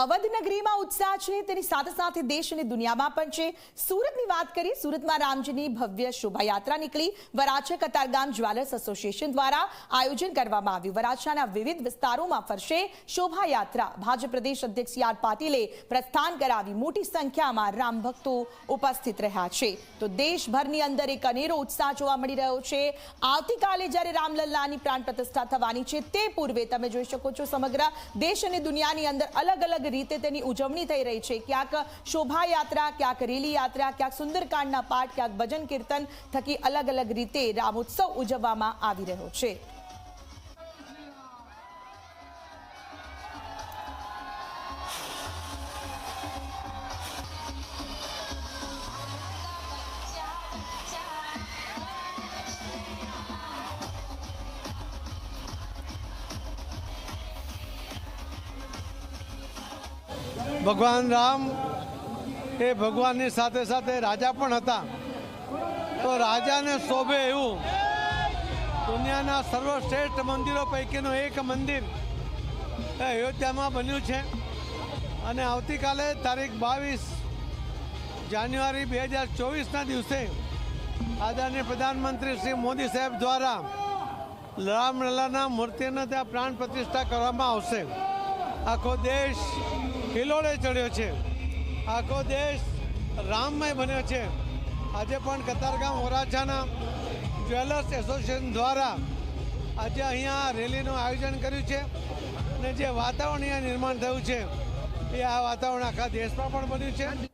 અવધ નગરીમાં ઉત્સાહ છે, તેની સાથે સાથે દેશ અને દુનિયામાં પણ છે. સુરતની વાત કરીએ, સુરતમાં રામજીની ભવ્ય શોભાયાત્રા નીકળી. વરાછા કતારગામ જ્વેલર્સ એસોસિએશન દ્વારા આયોજન કરવામાં આવ્યું. વરાછાના વિવિધ વિસ્તારોમાં ફરશે શોભાયાત્રા. ભાજપ પ્રદેશ અધ્યક્ષ આર પાટીલે પ્રસ્થાન કરાવી. મોટી સંખ્યામાં રામ ભક્તો ઉપસ્થિત રહ્યા છે. તો દેશભરની અંદર એક અનેરો ઉત્સાહ જોવા મળી રહ્યો છે. આવતીકાલે જ્યારે રામલલ્લાની પ્રાણ પ્રતિષ્ઠા થવાની છે, તે પૂર્વે તમે જોઈ શકો છો સમગ્ર દેશ અને દુનિયાની અંદર અલગ અલગ રીતે તેની ઉજવણી થઈ રહી છે. ક્યાંક શોભાયાત્રા, ક્યાંક રેલી યાત્રા ક્યાંક સુંદરકાંડના પાઠ, ક્યાંક ભજન કીર્તન થકી અલગ અલગ રીતે રામોત્સવ ઉજવવામાં આવી રહ્યો છે. ભગવાન રામ એ ભગવાનની સાથે સાથે રાજા પણ હતા. તો રાજાને શોભે એવું. દુનિયાના સર્વશ્રેષ્ઠ મંદિરો પૈકીનું એક મંદિર અયોધ્યામાં બન્યું છે. અને આવતીકાલે તારીખ બાવીસ જાન્યુઆરી બે હજાર ચોવીસના દિવસે આદરણીય પ્રધાનમંત્રી શ્રી મોદી સાહેબ દ્વારા રામલલાના મૂર્તિને ત્યાં પ્રાણ પ્રતિષ્ઠા કરવામાં આવશે. આખો દેશ હિલોળે ચડ્યો છે. આખો દેશ રામમય બન્યો છે. આજે પણ કતારગામ વરાછાના જ્વેલર્સ એસોસિએશન દ્વારા આજે અહીંયા રેલીનું આયોજન કર્યું છે અને જે વાતાવરણ અહીંયા નિર્માણ થયું છે, એ આ વાતાવરણ આખા દેશમાં પણ બન્યું છે.